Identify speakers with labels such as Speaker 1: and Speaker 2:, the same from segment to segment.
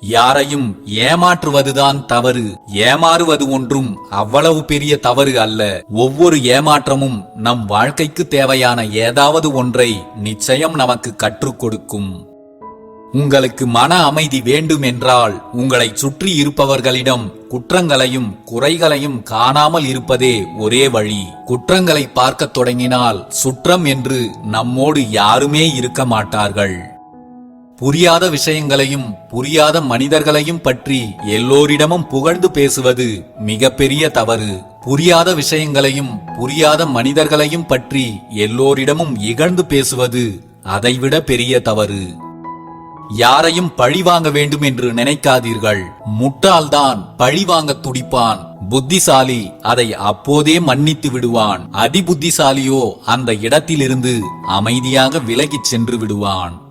Speaker 1: யாரையும் ஏமாற்றுவதுதான் தவறு. ஏமாறுவது ஒன்றும் அவ்வளவு பெரிய தவறு அல்ல. ஒவ்வொரு ஏமாற்றமும் நம் வாழ்க்கைக்கு தேவையான ஏதாவது ஒன்றை நிச்சயம் நமக்கு கற்றுக் கொடுக்கும். உங்களுக்கு மன அமைதி வேண்டும் என்றால் உங்களை சுற்றி இருப்பவர்களிடம் குற்றங்களையும் குறைகளையும் காணாமல் இருப்பதே ஒரே வழி. குற்றங்களை பார்க்கத் தொடங்கினால் சுற்றம் என்று நம்மோடு யாருமே இருக்க மாட்டார்கள். புரியாத விஷயங்களையும் புரியாத மனிதர்களையும் பற்றி எல்லோரிடமும் புகழ்ந்து பேசுவது மிகப்பெரிய தவறு. புரியாத விஷயங்களையும் புரியாத மனிதர்களையும் பற்றி எல்லோரிடமும் இகழ்ந்து பேசுவது அதைவிட பெரிய தவறு. யாரையும் பழி வாங்க வேண்டும் என்று நினைக்காதீர்கள். முட்டாள்தான் பழி வாங்க துடிப்பான். புத்திசாலி அதை அப்போதே மன்னித்து விடுவான். அதிபுத்திசாலியோ அந்த இடத்திலிருந்து அமைதியாக விலகிச் சென்று விடுவான்.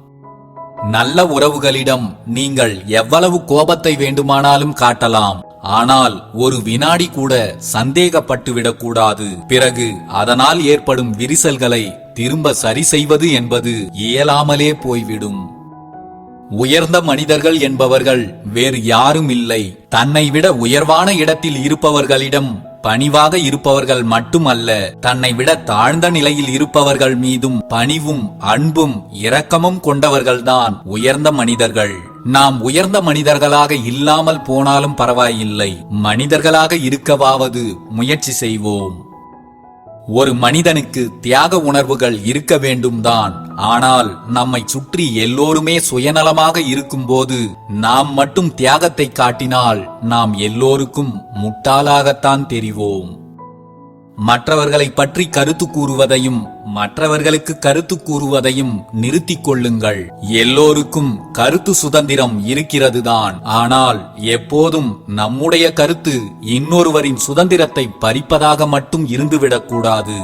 Speaker 1: நல்ல உறவுகளிடம் நீங்கள் எவ்வளவு கோபத்தை வேண்டுமானாலும் காட்டலாம். ஆனால் ஒரு வினாடி கூட சந்தேகப்பட்டு விடக்கூடாது. பிறகு அதனால் ஏற்படும் விரிசல்களை திரும்ப சரி செய்வது என்பது இயலாமலே போய்விடும். உயர்ந்த மனிதர்கள் என்பவர்கள் வேறு யாரும் இல்லை. தன்னை விட உயர்வான இடத்தில் இருப்பவர்களிடம் பணிவாக இருப்பவர்கள் மட்டுமல்ல தன்னை விட தாழ்ந்த நிலையில் இருப்பவர்கள் மீதும் பணிவும் அன்பும் இரக்கமும் கொண்டவர்கள்தான் உயர்ந்த மனிதர்கள். நாம் உயர்ந்த மனிதர்களாக இல்லாமல் போனாலும் பரவாயில்லை. மனிதர்களாக இருக்கவாவது முயற்சி செய்வோம். ஒரு மனிதனுக்கு தியாக உணர்வுகள் இருக்க வேண்டும் தான் ஆனால் நம்மை சுற்றி எல்லோருமே சுயநலமாக இருக்கும்போது நாம் மட்டும் தியாகத்தை காட்டினால் நாம் எல்லோருக்கும் முட்டாளாகத்தான் தெரிவோம். மற்றவர்களை பற்றி கருத்து கூறுவதையும் மற்றவர்களுக்கு கருத்து கூறுவதையும் நிறுத்திக் கொள்ளுங்கள். எல்லோருக்கும் கருத்து சுதந்திரம் இருக்கிறதுதான். ஆனால் எப்போதும் நம்முடைய கருத்து இன்னொருவரின் சுதந்திரத்தை பறிப்பதாக மட்டும் இருந்துவிடக்கூடாது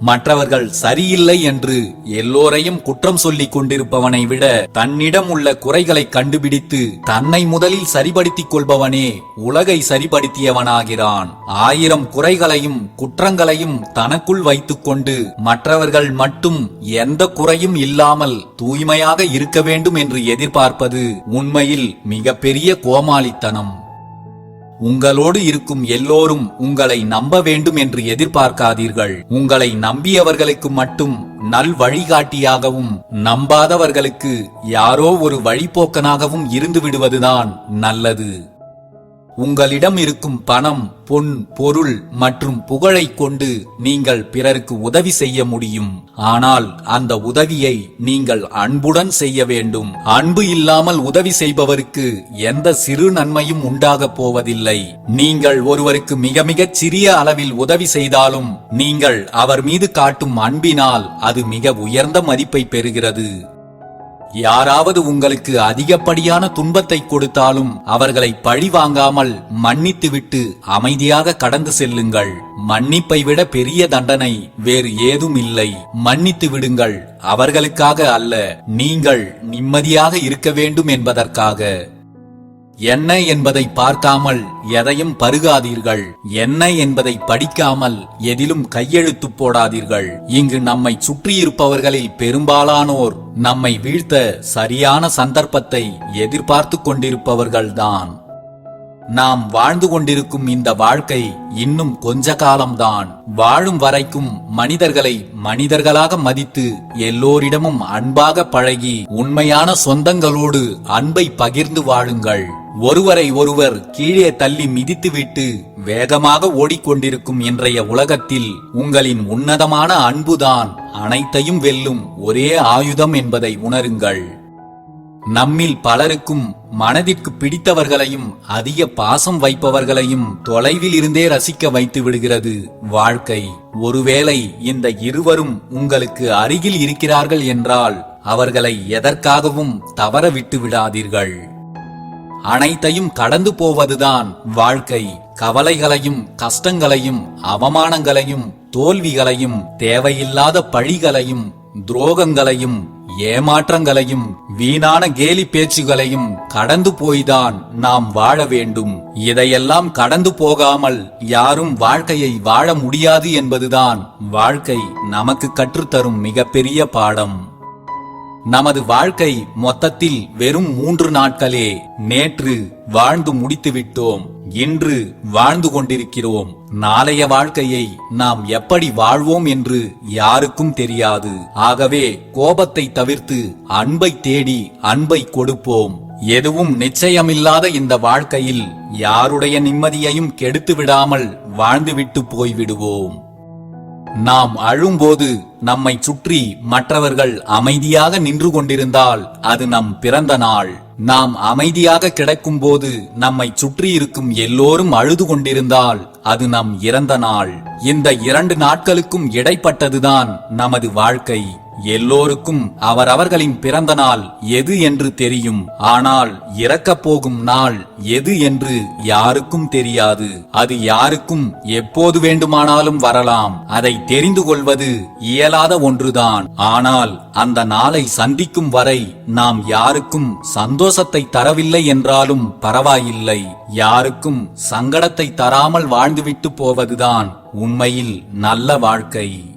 Speaker 1: மற்றவர்கள் சரியில்லை என்று எல்லோரையும் குற்றம் சொல்லிக் கொண்டிருப்பவனை விட தன்னிடம் உள்ள குறைகளை கண்டுபிடித்து தன்னை முதலில் சரிபடுத்திக் கொள்பவனே உலகை சரிபடுத்தியவனாகிறான். ஆயிரம் குறைகளையும் குற்றங்களையும் தனக்குள் வைத்துக்கொண்டு மற்றவர்கள் மட்டும் எந்த குறையும் இல்லாமல் தூய்மையாக இருக்க வேண்டும் என்று எதிர்பார்ப்பது உண்மையில் மிகப்பெரிய கோமாளித்தனம். உங்களோடு இருக்கும் எல்லோரும் உங்களை நம்ப வேண்டும் என்று எதிர்பார்க்காதீர்கள். உங்களை நம்பியவர்களுக்கு மட்டும் நல் வழிகாட்டியாகவும் நம்பாதவர்களுக்கு யாரோ ஒரு வழிபோக்கனாகவும் இருந்து விடுவதுதான் நல்லது. உங்களிடம் இருக்கும் பணம் பொன் பொருள் மற்றும் புகழைக் கொண்டு நீங்கள் பிறருக்கு உதவி செய்ய முடியும். ஆனால் அந்த உதவியை நீங்கள் அன்புடன் செய்ய வேண்டும். அன்பு இல்லாமல் உதவி செய்பவருக்கு எந்த சிறு நன்மையும் உண்டாகப் போவதில்லை. நீங்கள் ஒருவருக்கு மிக மிகச் சிறிய அளவில் உதவி செய்தாலும் நீங்கள் அவர் மீது காட்டும் அன்பினால் அது மிக உயர்ந்த மதிப்பை பெறுகிறது. யாராவது உங்களுக்கு அதிகப்படியான துன்பத்தை கொடுத்தாலும் அவர்களை பழி வாங்காமல் மன்னித்துவிட்டு அமைதியாக கடந்து செல்லுங்கள். மன்னிப்பை விட பெரிய தண்டனை வேறு ஏதும் இல்லை. மன்னித்து விடுங்கள். அவர்களுக்காக அல்ல நீங்கள் நிம்மதியாக இருக்க வேண்டும் என்பதற்காக. என்ன என்பதை பார்க்காமல் எதையும் பருகாதீர்கள். என்ன என்பதை படிக்காமல் எதிலும் கையெழுத்து போடாதீர்கள். இங்கு நம்மை சுற்றியிருப்பவர்களில் பெரும்பாலானோர் நம்மை வீழ்த்த சரியான சந்தர்ப்பத்தை எதிர்பார்த்து கொண்டிருப்பவர்கள்தான். நாம் வாழ்ந்து கொண்டிருக்கும் இந்த வாழ்க்கை இன்னும் கொஞ்ச காலம்தான். வாழும் வரைக்கும் மனிதர்களை மனிதர்களாக மதித்து எல்லோரிடமும் அன்பாக பழகி உண்மையான சொந்தங்களோடு அன்பை பகிர்ந்து வாழுங்கள். ஒருவரை ஒருவர் கீழே தள்ளி மிதித்துவிட்டு வேகமாக ஓடிக்கொண்டிருக்கும் இன்றைய உலகத்தில் உங்களின் உன்னதமான அன்புதான் அனைத்தையும் வெல்லும் ஒரே ஆயுதம் என்பதை உணருங்கள். நம்மில் பலருக்கும் மனதிற்கு பிடித்தவர்களையும் அதிக பாசம் வைப்பவர்களையும் தொலைவில் இருந்தே ரசிக்க வைத்து விடுகிறது. வாழ்க்கை ஒருவேளை இந்த இருவரும் உங்களுக்கு அருகில் இருக்கிறார்கள் என்றால் அவர்களை எதற்காகவும் தவற விட்டு விடாதீர்கள் அனைத்தையும் கடந்து போவதுதான் வாழ்க்கை. கவலைகளையும் கஷ்டங்களையும் அவமானங்களையும் தோல்விகளையும் தேவையில்லாத பழிகளையும் துரோகங்களையும் ஏமாற்றங்களையும் வீணான கேலி பேச்சுகளையும் கடந்து போய்தான் நாம் வாழ வேண்டும். இதையெல்லாம் கடந்து போகாமல் யாரும் வாழ்க்கையை வாழ முடியாது என்பதுதான் வாழ்க்கை நமக்கு கற்றுத்தரும் மிகப்பெரிய பாடம். நமது வாழ்க்கை மொத்தத்தில் வெறும் மூன்று நாட்களே நேற்று வாழ்ந்து முடித்து விட்டோம் இன்று வாழ்ந்து கொண்டிருக்கிறோம். நாளைய வாழ்க்கையை நாம் எப்படி வாழ்வோம் என்று யாருக்கும் தெரியாது. ஆகவே கோபத்தை தவிர்த்து அன்பை தேடி அன்பை கொடுப்போம். எதுவும் நிச்சயமில்லாத இந்த வாழ்க்கையில் யாருடைய நிம்மதியையும் கெடுத்து விடாமல் வாழ்ந்துவிட்டு போய்விடுவோம். நாம் அழும்போது நம்மை சுற்றி மற்றவர்கள் அமைதியாக நின்று கொண்டிருந்தால் அது நம் பிறந்த நாள். நாம் அமைதியாக கிடக்கும்போது நம்மை சுற்றி இருக்கும் எல்லோரும் அழுது கொண்டிருந்தால் அது நம் இறந்த நாள். இந்த இரண்டு நாட்களுக்கும் இடைப்பட்டதுதான் நமது வாழ்க்கை. எல்லோருக்கும் அவரவர்களின் பிறந்த நாள் எது என்று தெரியும். ஆனால் இறக்கப் போகும் நாள் எது என்று யாருக்கும் தெரியாது. அது யாருக்கும் எப்போது வேண்டுமானாலும் வரலாம். அதை தெரிந்து கொள்வது இயலாத ஒன்றுதான். ஆனால் அந்த நாளை சந்திக்கும் வரை நாம் யாருக்கும் சந்தோஷத்தை தரவில்லை என்றாலும் பரவாயில்லை. யாருக்கும் சங்கடத்தை தராமல் வாழ்ந்துவிட்டு போவதுதான் உண்மையில் நல்ல வாழ்க்கை.